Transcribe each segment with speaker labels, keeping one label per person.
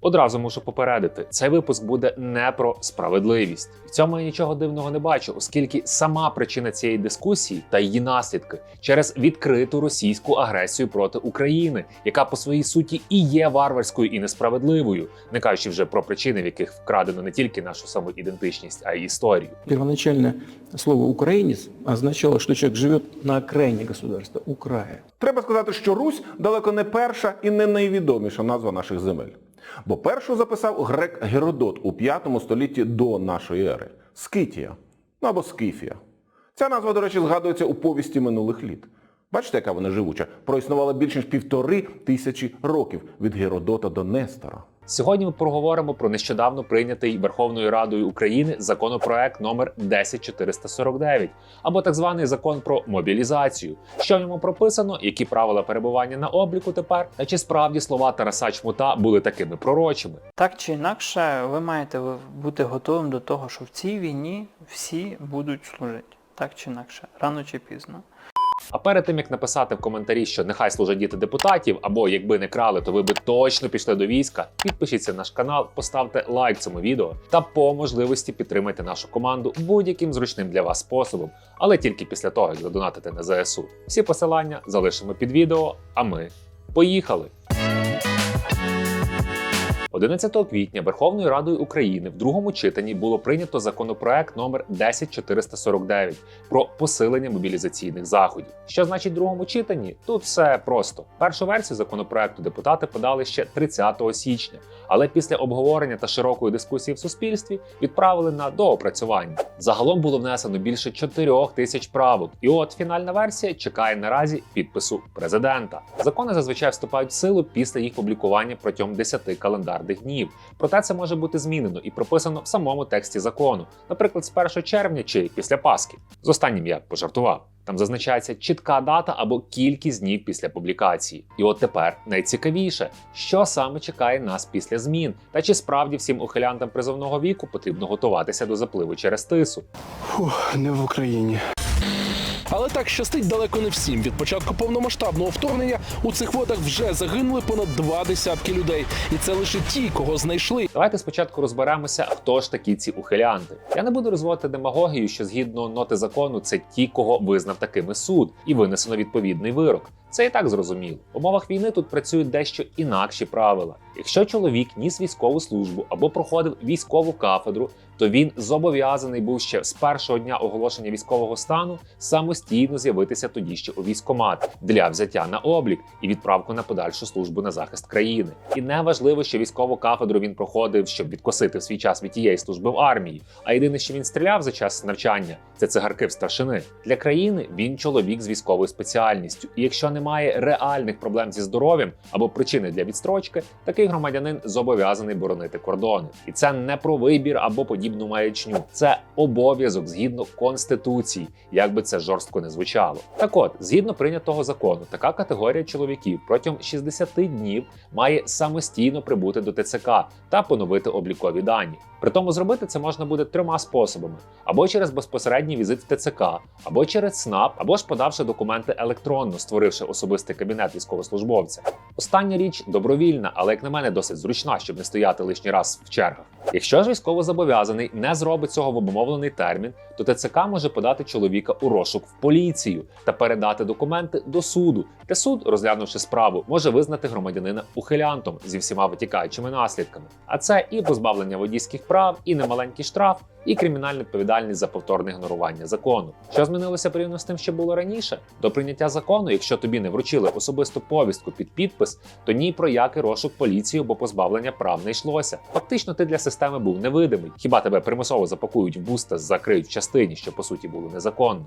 Speaker 1: Одразу мушу попередити, цей випуск буде не про справедливість. В цьому я нічого дивного не бачу, оскільки сама причина цієї дискусії та її наслідки через відкриту російську агресію проти України, яка по своїй суті і є варварською і несправедливою, не кажучи вже про причини, в яких вкрадено не тільки нашу самоідентичність, а й історію.
Speaker 2: Первоначально слово «украинец» означало, что человек живет на окраине государства, у.
Speaker 3: Треба сказати, що Русь далеко не перша і не найвідоміша назва наших земель. Бо першу записав грек Геродот у 5 столітті до нашої ери. Скитія. Ну або Скіфія. Ця назва, до речі, згадується у повісті минулих літ. Бачите, яка вона живуча? Проіснувала більш ніж півтори тисячі років від Геродота до Нестора.
Speaker 1: Сьогодні ми проговоримо про нещодавно прийнятий Верховною Радою України законопроект номер 10449, або так званий закон про мобілізацію. Що в ньому прописано, які правила перебування на обліку тепер, та чи справді слова Тараса Чмута були такими пророчими.
Speaker 4: Так чи інакше, ви маєте бути готовим до того, що в цій війні всі будуть служити. Так чи інакше, рано чи пізно.
Speaker 1: А перед тим як написати в коментарі, що нехай служать діти депутатів, або якби не крали, то ви би точно пішли до війська. Підпишіться на наш канал, поставте лайк цьому відео та по можливості підтримайте нашу команду будь-яким зручним для вас способом, але тільки після того, як задонатите на ЗСУ. Всі посилання залишимо під відео. А ми поїхали! 11 квітня Верховною Радою України в другому читанні було прийнято законопроект номер 10449 про посилення мобілізаційних заходів. Що значить в другому читанні? Тут все просто. Першу версію законопроекту депутати подали ще 30 січня, але після обговорення та широкої дискусії в суспільстві відправили на доопрацювання. Загалом було внесено більше 4 тисяч правок, і от фінальна версія чекає наразі підпису президента. Закони зазвичай вступають в силу після їх публікування протягом 10 календарних днів. Проте це може бути змінено і прописано в самому тексті закону, наприклад, з 1 червня чи після Пасхи. З останнім я пожартував. Там зазначається чітка дата або кількість днів після публікації. І от тепер найцікавіше, що саме чекає нас після змін, та чи справді всім ухилянтам призовного віку потрібно готуватися до запливу через тису.
Speaker 2: Фух, не в Україні.
Speaker 5: Але так щастить далеко не всім. Від початку повномасштабного вторгнення у цих водах вже загинули понад два десятки людей, і це лише ті, кого знайшли.
Speaker 1: Давайте спочатку розберемося, хто ж такі ці ухилянти. Я не буду розводити демагогію, що згідно ноти закону це ті, кого визнав такими суд, і винесено відповідний вирок. Це і так зрозуміло. В умовах війни тут працюють дещо інакші правила. Якщо чоловік ніс військову службу або проходив військову кафедру, то він зобов'язаний був ще з першого дня оголошення військового стану самостійно з'явитися тоді ще у військкомат для взяття на облік і відправку на подальшу службу на захист країни. І не важливо, що військову кафедру він проходив, щоб відкосити в свій час від тієї служби в армії. А єдине, що він стріляв за час навчання, це цигарки в старшини. Для країни він чоловік з військовою спеціальністю. І якщо немає реальних проблем зі здоров'ям або причини для відстрочки, такий громадянин зобов'язаний боронити кордони. І це не про вибір або подібну маячню. Це обов'язок згідно конституції, як би це жорстко не звучало. Так от, згідно прийнятого закону, така категорія чоловіків протягом 60 днів має самостійно прибути до ТЦК та поновити облікові дані. Притому зробити це можна буде трьома способами: або через безпосередній візит в ТЦК, або через СНАП, або ж подавши документи електронно, створивши особистий кабінет військовослужбовця. Остання річ добровільна, але як на мене досить зручна, щоб не стояти лишній раз в чергах. Якщо ж військовозобов'язаний не зробить цього в обумовлений термін, то ТЦК може подати чоловіка у розшук в поліцію та передати документи до суду, де суд, розглянувши справу, може визнати громадянина ухилянтом зі всіма витікаючими наслідками. А це і позбавлення водійських прав, і немаленький штраф, і кримінальна відповідальність за повторне ігнорування закону. Що змінилося порівняно з тим, що було раніше? До прийняття закону, якщо тобі не вручили особисту повістку під підпис, то ні про який розшук поліції або позбавлення прав не йшлося. Фактично, ти для системи був невидимий. Хіба тебе примусово запакують в буста, закриють в частині, що по суті було незаконно.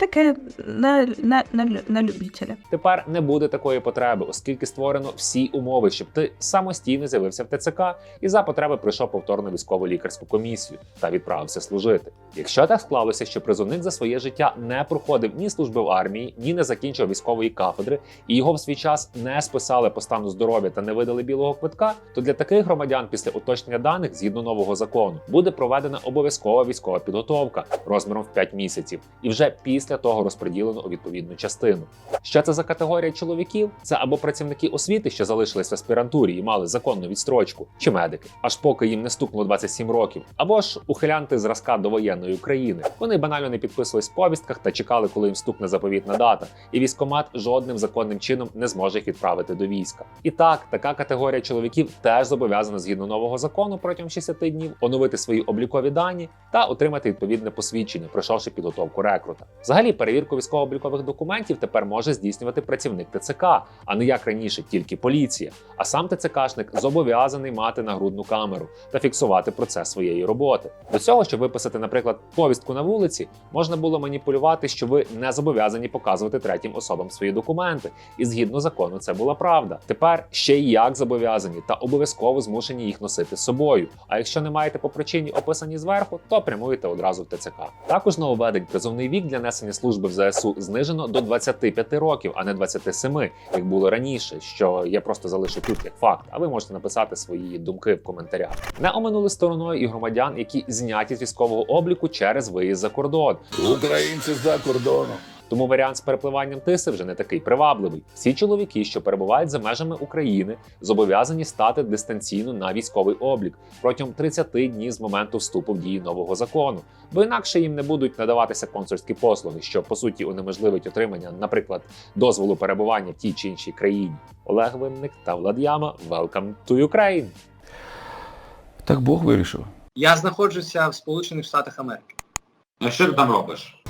Speaker 6: Таке на, на, на, на любителя.
Speaker 1: Тепер не буде такої потреби, оскільки створено всі умови, щоб ти самостійно з'явився в ТЦК і за потреби пройшов повторну військову лікарську комісію та відправився служити. Якщо так склалося, що призовник за своє життя не проходив ні служби в армії, ні не закінчив військової кафедри, і його в свій час не списали по стану здоров'я та не видали білого квитка, то для таких громадян після уточнення даних згідно нового закону буде проведена обов'язкова військова підготовка розміром в 5 місяців, і вже після після того розподілено у відповідну частину. Що це за категорія чоловіків? Це або працівники освіти, що залишились в аспірантурі і мали законну відстрочку, чи медики, аж поки їм не стукнуло 27 років, або ж ухилянти зразка довоєнної України. Вони банально не підписувались в повістках та чекали, коли їм стукне заповітна дата, і військомат жодним законним чином не зможе їх відправити до війська. І так, така категорія чоловіків теж зобов'язана згідно нового закону протягом 60 днів оновити свої облікові дані та отримати відповідне посвідчення, пройшовши підготовку рекрута. Взагалі, перевірку військово-облікових документів тепер може здійснювати працівник ТЦК, а не як раніше, тільки поліція. А сам ТЦКшник зобов'язаний мати нагрудну камеру та фіксувати процес своєї роботи. До цього, щоб виписати, наприклад, повістку на вулиці, можна було маніпулювати, що ви не зобов'язані показувати третім особам свої документи, і згідно закону це була правда. Тепер ще й як зобов'язані та обов'язково змушені їх носити з собою. А якщо не маєте по причині описані зверху, то прямуєте одразу в ТЦК. Також нововведень призовний вік для несення служби в ЗСУ знижено до 25 років, а не 27, як було раніше, що я просто залишу тут як факт. А ви можете написати свої думки в коментарях. Не оминули стороною і громадян, які зняті з військового обліку через виїзд за кордон.
Speaker 7: Українці за кордоном.
Speaker 1: Тому варіант з перепливанням тиси вже не такий привабливий. Всі чоловіки, що перебувають за межами України, зобов'язані стати дистанційно на військовий облік протягом 30 днів з моменту вступу в дію нового закону, бо інакше їм не будуть надаватися консульські послуги, що по суті унеможливить отримання, наприклад, дозволу перебування в тій чи іншій країні. Олег Винник та Влад'яма. Welcome to Ukraine!
Speaker 2: Так Бог вирішив.
Speaker 8: Я знаходжуся в Сполучених Штатах Америки.
Speaker 9: А що ти там робиш?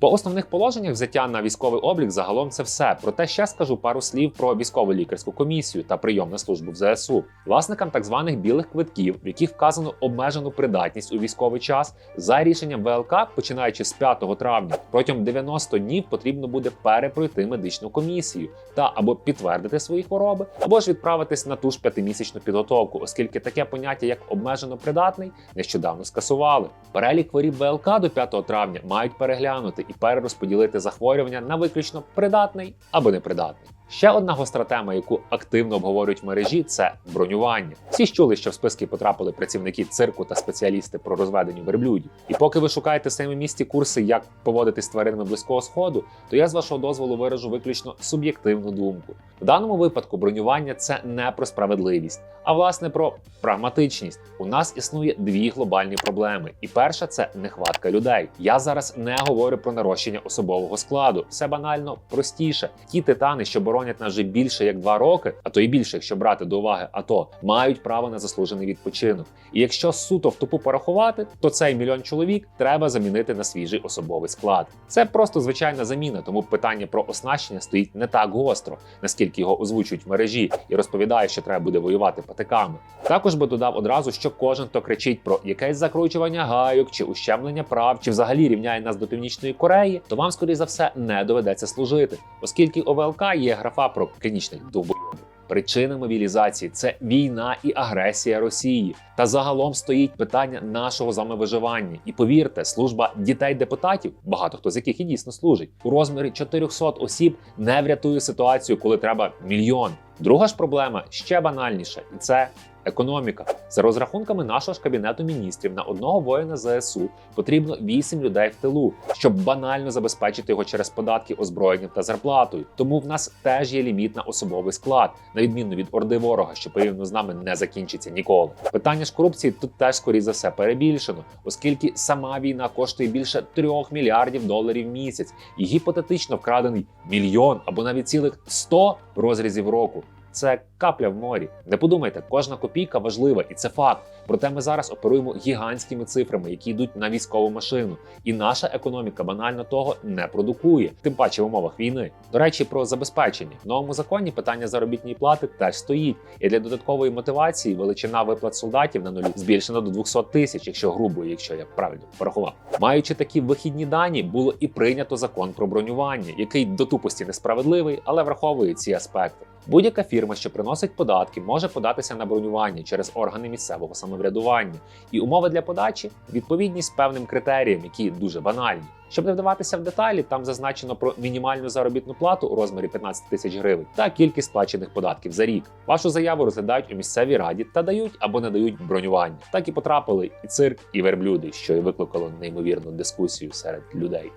Speaker 1: По основних положеннях взяття на військовий облік загалом це все. Проте ще скажу пару слів про військову лікарську комісію та прийом на службу в ЗСУ. Власникам так званих білих квитків, в яких вказано обмежену придатність у військовий час, за рішенням ВЛК, починаючи з 5 травня, протягом 90 днів потрібно буде перепройти медичну комісію та або підтвердити свої хвороби, або ж відправитись на ту ж п'ятимісячну підготовку, оскільки таке поняття як обмежено придатний нещодавно скасували. Перелік хворіб ВЛК до 5 травня мають переглянути і перерозподілити захворювання на виключно придатний або непридатний. Ще одна гостра тема, яку активно обговорюють мережі, це бронювання. Всі чули, що в списки потрапили працівники цирку та спеціалісти про розведення верблюдів. І поки ви шукаєте в місті курси, як поводитись з тваринами близького сходу, то я з вашого дозволу виражу виключно суб'єктивну думку. В даному випадку бронювання це не про справедливість, а власне про прагматичність. У нас існує дві глобальні проблеми, і перша це нехватка людей. Я зараз не говорю про нарощення особового складу. Все банально простіше. Ті титани, що боронять нас вже більше як два роки, а то і більше, якщо брати до уваги АТО, мають право на заслужений відпочинок. І якщо суто в тупу порахувати, то цей мільйон чоловік треба замінити на свіжий особовий склад. Це просто звичайна заміна, тому питання про оснащення стоїть не так гостро, наскільки його озвучують в мережі і розповідає, що треба буде воювати патиками. Також би додав одразу, що кожен, хто кричить про якесь закручування гайок чи ущемлення прав, чи взагалі рівняє нас до північної Кореї, то вам, скоріше за все, не доведеться служити, оскільки у ВЛК є графа про клінічних довбойобів. Причини мобілізації це війна і агресія Росії. Та загалом стоїть питання нашого з вами виживання. І повірте, служба дітей депутатів, багато хто з яких і дійсно служить, у розмірі 400 осіб не врятує ситуацію, коли треба мільйон. Друга ж проблема ще банальніша, і це економіка. За розрахунками нашого ж кабінету міністрів на одного воїна ЗСУ потрібно 8 людей в тилу, щоб банально забезпечити його через податки, озброєнням та зарплатою. Тому в нас теж є ліміт на особовий склад, на відміну від орди ворога, що порівняно з нами не закінчиться ніколи. Питання ж корупції тут теж скоріше за все перебільшено, оскільки сама війна коштує більше 3 мільярдів доларів в місяць, і гіпотетично вкрадений мільйон або навіть цілих 100 розрізів року. Це капля в морі. Не подумайте, кожна копійка важлива, і це факт. Проте ми зараз оперуємо гігантськими цифрами, які йдуть на військову машину, і наша економіка банально того не продукує, тим паче в умовах війни. До речі, про забезпечення в новому законі питання заробітної плати теж стоїть. І для додаткової мотивації величина виплат солдатів на нулі збільшена до 200 тисяч, якщо грубо, якщо я правильно порахував. Маючи такі вихідні дані, було і прийнято закон про бронювання, який до тупості несправедливий, але враховує ці аспекти. Будь-яка фірма, що приносить податки, може податися на бронювання через органи місцевого самоврядування. І умови для подачі відповідність певним критеріям, які дуже банальні. Щоб не вдаватися в деталі, там зазначено про мінімальну заробітну плату у розмірі 15 тисяч гривень та кількість сплачених податків за рік. Вашу заяву розглядають у місцевій раді та дають або не дають бронювання. Так і потрапили і цирк, і верблюди, що і викликало неймовірну дискусію серед людей.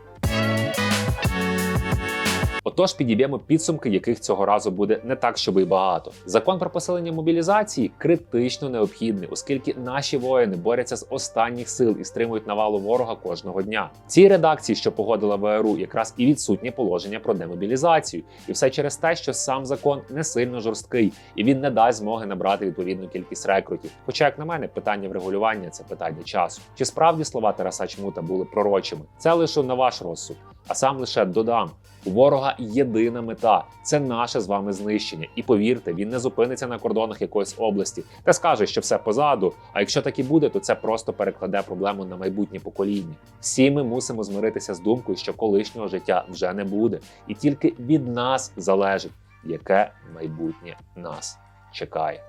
Speaker 1: Отож, підіб'ємо підсумки, яких цього разу буде не так, щоб і багато. Закон про посилення мобілізації критично необхідний, оскільки наші воїни борються з останніх сил і стримують навалу ворога кожного дня. Цій редакції, що погодила ВРУ, якраз і відсутнє положення про демобілізацію, і все через те, що сам закон не сильно жорсткий і він не дасть змоги набрати відповідну кількість рекрутів. Хоча, як на мене, питання врегулювання це питання часу. Чи справді слова Тараса Чмута були пророчими? Це лише на ваш розсуд. А сам лише додам: у ворога єдина мета це наше з вами знищення. І повірте, він не зупиниться на кордонах якоїсь області та скаже, що все позаду. А якщо так і буде, то це просто перекладе проблему на майбутнє покоління. Всі ми мусимо змиритися з думкою, що колишнього життя вже не буде, і тільки від нас залежить, яке майбутнє нас чекає.